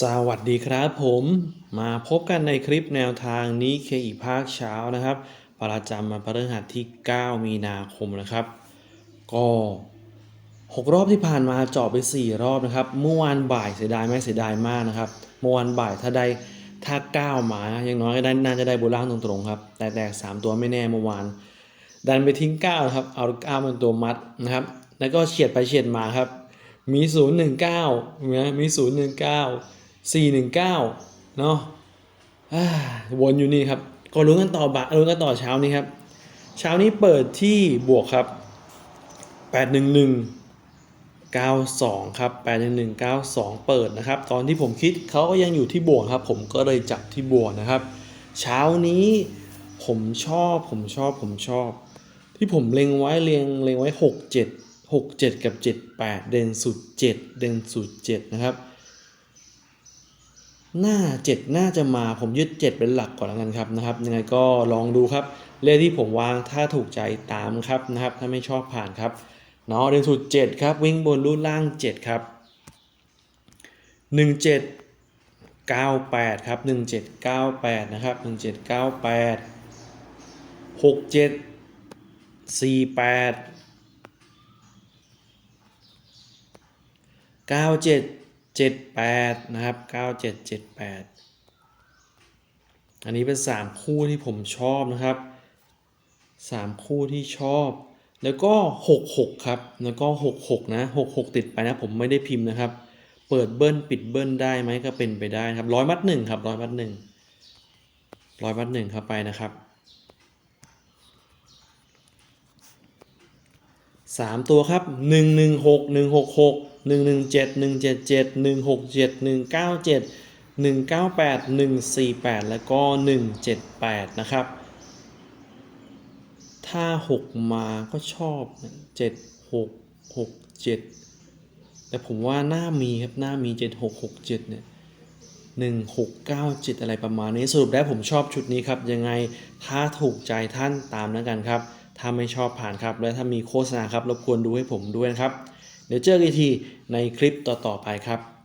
สวัสดีครับผมมาพบกันในคลิปแนวทางนี้เคอีภาคเช้านะครับ ประจำมาพฤหัสที่ 9 มีนาคมนะครับ ก็ 6 รอบที่ผ่านมาเจาะไป 4 รอบนะครับ เมื่อวานบ่ายเสียดายไหมเสียดายมากนะครับ เมื่อวานบ่ายถ้าได้ถ้า9มาอยังน้อยก็ได้น่าจะได้โบล่างตรงๆครับ แต่แตก3ตัวไม่แน่เมื่อวาน ดันไปทิ้ง9ครับเอา9เป็นตัวมัดนะครับ แล้วก็เฉียดไปเฉียดมาครับ มี 0 1 9นะมี 0 1 9 4 1 9เนาะอ่าวนอยู่นี่ครับก็รู้กันต่อบะรู้กันต่อเช้านี้ครับ เช้านี้เปิดที่บวกครับ 811 92 ครับ 811 92 เปิดนะครับ ตอนที่ผมคิดเขาก็ยังอยู่ที่บวกครับ ผมก็เลยจับที่บวกนะครับ เช้านี้ผมชอบผมชอบผมชอบ ที่ผมเล็งไว้เล็งเล็งไว้ 6 7 6 7 กับ 7 8 เด่นสุด 7 เด่นสุด 7 นะครับ หน้า 7 น่าจะมาผมยึด 7 เป็นหลักก่อนแล้วกันครับนะครับ ยังไงก็ลองดูครับ เลขที่ผมวางถ้าถูกใจตามครับนะครับ ถ้าไม่ชอบผ่านครับเนาะเด่นสุด 7 ครับ วิ่งบนรูดล่าง 7 ครับ 17 98 ครับ 1798 นะครับ 1798 67 48 9778 นะครับ 9778 อันนี้เป็น 3 คู่ที่ผมชอบนะครับ 3 คู่ที่ชอบ แล้วก็ 66 ครับ แล้วก็ 66 นะ 66 ติดไปนะ ผมไม่ได้พิมพ์นะครับ เปิดเบิ้ลปิดเบิ้ลได้ไหมก็เป็นไปได้ครับร้อยมัดหนึ่งครับร้อยมัดหนึ่งร้อยมัดหนึ่งเข้าไปนะครับ สามตัวครับหนึ่งหนึ่งหกหนึ่งหกหกหนึ่งหนึ่งเจ็ดหนึ่งเจ็ดเจ็ดหนึ่งหกเจ็ดหนึ่งเก้าเจ็ดหนึ่งเก้าแปดหนึ่งสี่แปดแล้วก็หนึ่งเจ็ดแปดนะครับ ถ้าหกมาก็ชอบเจ็ดหกหกเจ็ดแต่ผมว่าหน้ามีครับหน้ามี7667เจ็ดเนี่ย1697อะไรประมาณนี้สรุปแล้วผมชอบชุดนี้ครับยังไงถ้าถูกใจท่านตามแล้วกันครับ ถ้าไม่ชอบผ่านครับ และถ้ามีโฆษณาครับรบกวนดูให้ผมด้วยนะครับ เดี๋ยวเจอกันทีในคลิปต่อๆไปครับ